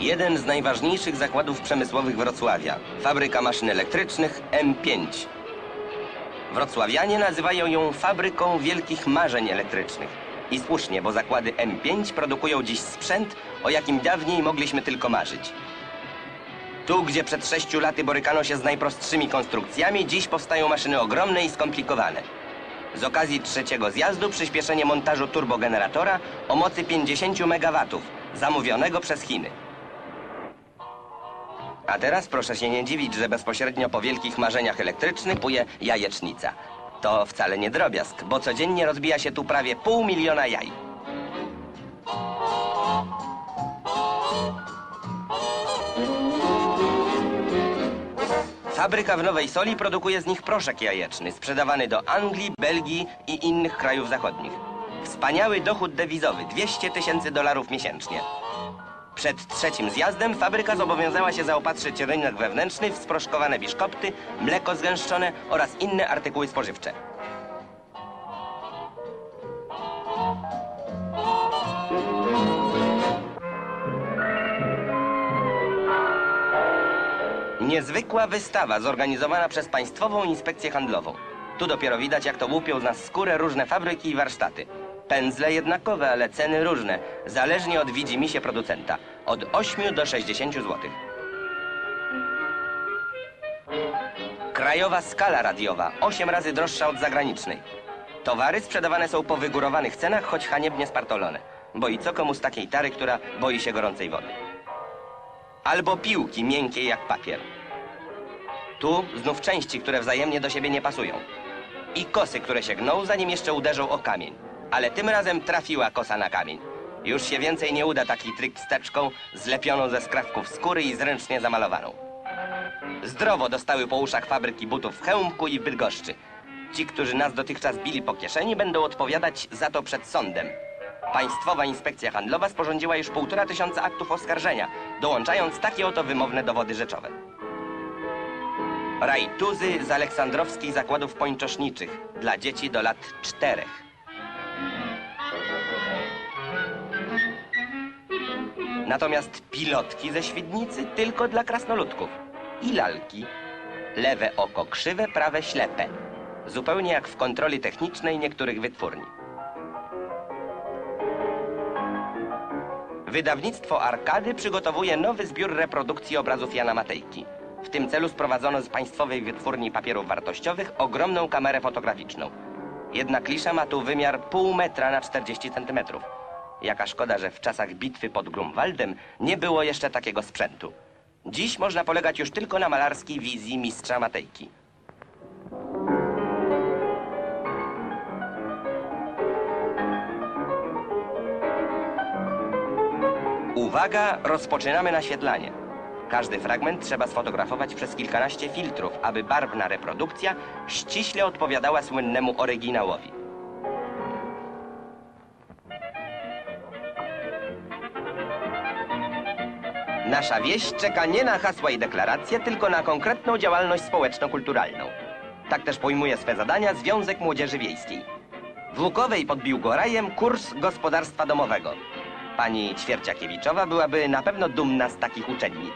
Jeden z najważniejszych zakładów przemysłowych Wrocławia. Fabryka maszyn elektrycznych M5. Wrocławianie nazywają ją fabryką wielkich marzeń elektrycznych. I słusznie, bo zakłady M5 produkują dziś sprzęt, o jakim dawniej mogliśmy tylko marzyć. Tu, gdzie przed sześciu laty borykano się z najprostszymi konstrukcjami, dziś powstają maszyny ogromne i skomplikowane. Z okazji trzeciego zjazdu przyspieszenie montażu turbogeneratora o mocy 50 MW, zamówionego przez Chiny. A teraz proszę się nie dziwić, że bezpośrednio po wielkich marzeniach elektrycznych puje jajecznica. To wcale nie drobiazg, bo codziennie rozbija się tu prawie pół miliona jaj. Fabryka w Nowej Soli produkuje z nich proszek jajeczny, sprzedawany do Anglii, Belgii i innych krajów zachodnich. Wspaniały dochód dewizowy, 200 tysięcy dolarów miesięcznie. Przed trzecim zjazdem fabryka zobowiązała się zaopatrzyć rynek wewnętrzny w sproszkowane biszkopty, mleko zgęszczone oraz inne artykuły spożywcze. Niezwykła wystawa zorganizowana przez Państwową Inspekcję Handlową. Tu dopiero widać, jak to łupią z nas skórę różne fabryki i warsztaty. Pędzle jednakowe, ale ceny różne, zależnie od widzimisię producenta. Od 8 do 60 zł. Krajowa skala radiowa, 8 razy droższa od zagranicznej. Towary sprzedawane są po wygórowanych cenach, choć haniebnie spartolone. Bo i co komu z takiej tary, która boi się gorącej wody? Albo piłki miękkie jak papier. Tu znów części, które wzajemnie do siebie nie pasują. I kosy, które się gną, zanim jeszcze uderzą o kamień. Ale tym razem trafiła kosa na kamień. Już się więcej nie uda taki tryk wsteczką, zlepioną ze skrawków skóry i zręcznie zamalowaną. Zdrowo dostały po uszach fabryki butów w Chełmku i w Bydgoszczy. Ci, którzy nas dotychczas bili po kieszeni, będą odpowiadać za to przed sądem. Państwowa Inspekcja Handlowa sporządziła już półtora tysiąca aktów oskarżenia, dołączając takie oto wymowne dowody rzeczowe. Rajtuzy z aleksandrowskich zakładów pończoszniczych dla dzieci do lat czterech. Natomiast pilotki ze Świdnicy tylko dla krasnoludków. I lalki. Lewe oko krzywe, prawe ślepe. Zupełnie jak w kontroli technicznej niektórych wytwórni. Wydawnictwo Arkady przygotowuje nowy zbiór reprodukcji obrazów Jana Matejki. W tym celu sprowadzono z Państwowej Wytwórni Papierów Wartościowych ogromną kamerę fotograficzną. Jedna klisza ma tu wymiar pół metra na 40 centymetrów. Jaka szkoda, że w czasach bitwy pod Grunwaldem nie było jeszcze takiego sprzętu. Dziś można polegać już tylko na malarskiej wizji mistrza Matejki. Uwaga, rozpoczynamy naświetlanie. Każdy fragment trzeba sfotografować przez kilkanaście filtrów, aby barwna reprodukcja ściśle odpowiadała słynnemu oryginałowi. Nasza wieś czeka nie na hasła i deklaracje, tylko na konkretną działalność społeczno-kulturalną. Tak też pojmuje swe zadania Związek Młodzieży Wiejskiej. W Łukowej pod Biłgorajem kurs gospodarstwa domowego. Pani Ćwierciakiewiczowa byłaby na pewno dumna z takich uczennic.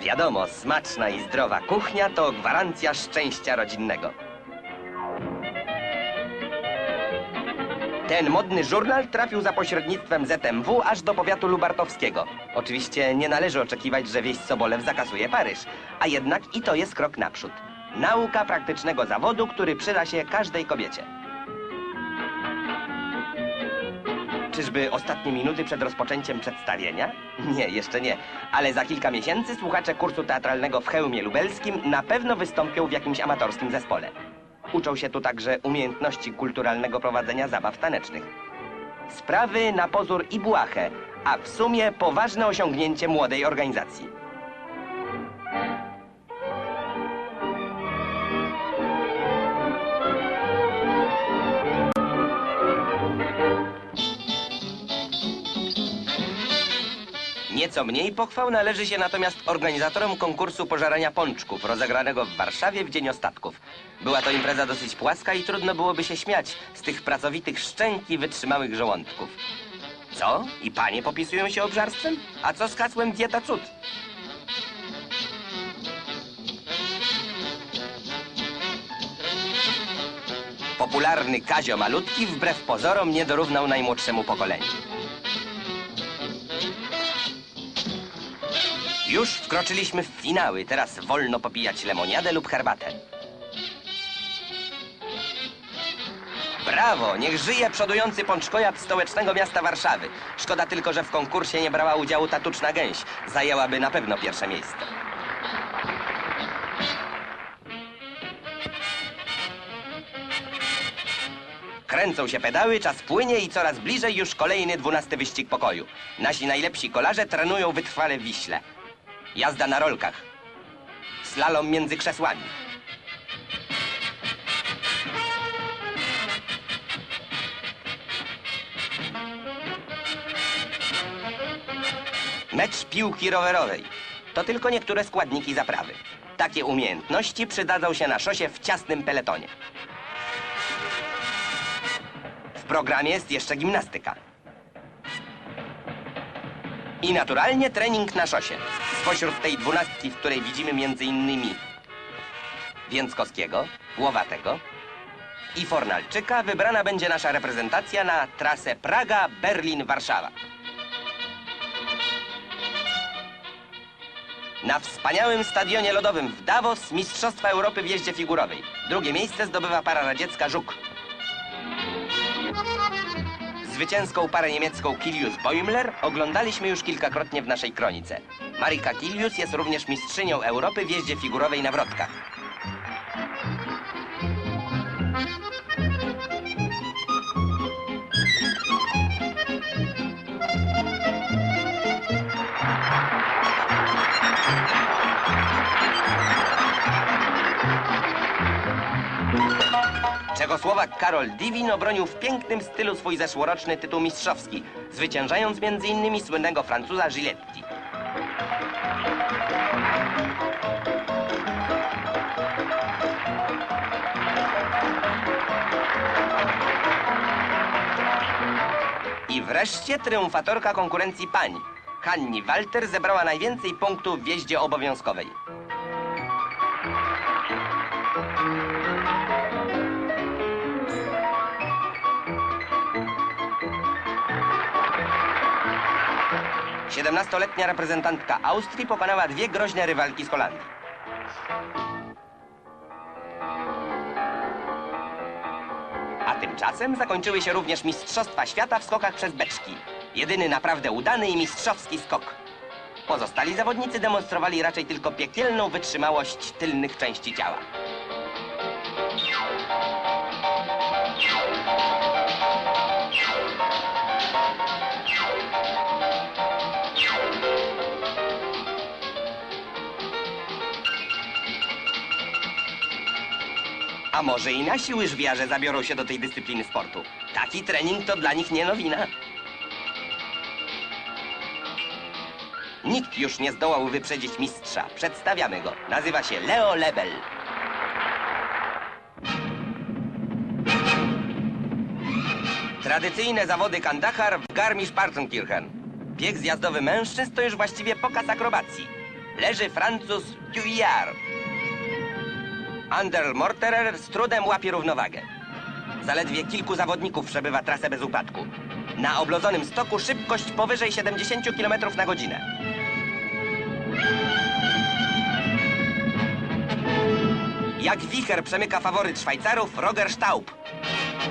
Wiadomo, smaczna i zdrowa kuchnia to gwarancja szczęścia rodzinnego. Ten modny żurnal trafił za pośrednictwem ZMW aż do powiatu lubartowskiego. Oczywiście nie należy oczekiwać, że wieś Sobolew zakasuje Paryż, a jednak i to jest krok naprzód. Nauka praktycznego zawodu, który przyda się każdej kobiecie. Czyżby ostatnie minuty przed rozpoczęciem przedstawienia? Nie, jeszcze nie. Ale za kilka miesięcy słuchacze kursu teatralnego w Chełmie Lubelskim na pewno wystąpią w jakimś amatorskim zespole. Uczą się tu także umiejętności kulturalnego prowadzenia zabaw tanecznych. Sprawy na pozór i błahe, a w sumie poważne osiągnięcie młodej organizacji. Nieco mniej pochwał należy się natomiast organizatorom konkursu pożarania pączków rozegranego w Warszawie w Dzień Ostatków. Była to impreza dosyć płaska i trudno byłoby się śmiać z tych pracowitych szczęk i wytrzymałych żołądków. Co? I panie popisują się obżarstwem? A co z hasłem Dieta Cud? Popularny Kazio Malutki wbrew pozorom nie dorównał najmłodszemu pokoleniu. Już wkroczyliśmy w finały, teraz wolno popijać lemoniadę lub herbatę. Brawo, niech żyje przodujący pączkojad stołecznego miasta Warszawy. Szkoda tylko, że w konkursie nie brała udziału ta tuczna gęś. Zajęłaby na pewno pierwsze miejsce. Kręcą się pedały, czas płynie i coraz bliżej już kolejny dwunasty wyścig pokoju. Nasi najlepsi kolarze trenują wytrwale w Wiśle. Jazda na rolkach. Slalom między krzesłami. Mecz piłki rowerowej. To tylko niektóre składniki zaprawy. Takie umiejętności przydadzą się na szosie w ciasnym peletonie. W programie jest jeszcze gimnastyka. I naturalnie trening na szosie. Spośród tej dwunastki, w której widzimy między innymi Więckowskiego, Łowatego i Fornalczyka, wybrana będzie nasza reprezentacja na trasę Praga, Berlin, Warszawa. Na wspaniałym stadionie lodowym w Davos Mistrzostwa Europy w jeździe figurowej. Drugie miejsce zdobywa para radziecka Żuk. Zwycięską parę niemiecką Kilius Boimler oglądaliśmy już kilkakrotnie w naszej kronice. Marika Kilius jest również mistrzynią Europy w jeździe figurowej na wrotkach. Czechosłowak Karol Diwin obronił w pięknym stylu swój zeszłoroczny tytuł mistrzowski, zwyciężając m.in. słynnego Francuza Giletti. I wreszcie triumfatorka konkurencji pań. Hanni Walter zebrała najwięcej punktów w jeździe obowiązkowej. Siedemnastoletnia reprezentantka Austrii pokonała dwie groźne rywalki z Holandii. A tymczasem zakończyły się również Mistrzostwa Świata w skokach przez beczki. Jedyny naprawdę udany i mistrzowski skok. Pozostali zawodnicy demonstrowali raczej tylko piekielną wytrzymałość tylnych części ciała. A może i nasi łyżwiarze zabiorą się do tej dyscypliny sportu? Taki trening to dla nich nie nowina. Nikt już nie zdołał wyprzedzić mistrza. Przedstawiamy go. Nazywa się Leo Lebel. Tradycyjne zawody Kandahar w Garmisch-Partenkirchen. Bieg zjazdowy mężczyzn to już właściwie pokaz akrobacji. Leży Francuz Cuillard. Ander Morterer z trudem łapie równowagę. Zaledwie kilku zawodników przebywa trasę bez upadku. Na oblodzonym stoku szybkość powyżej 70 km na godzinę. Jak wicher przemyka faworyt Szwajcarów Roger Staub.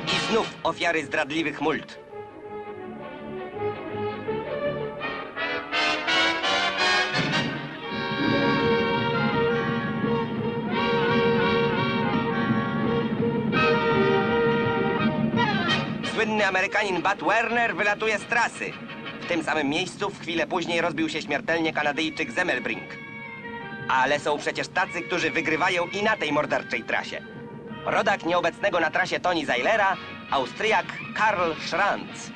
I znów ofiary zdradliwych mult. Słynny Amerykanin Bud Werner wylatuje z trasy. W tym samym miejscu w chwilę później rozbił się śmiertelnie Kanadyjczyk Zemmelbrink. Ale są przecież tacy, którzy wygrywają i na tej morderczej trasie. Rodak nieobecnego na trasie Toni Zailera, Austriak Karl Schranz.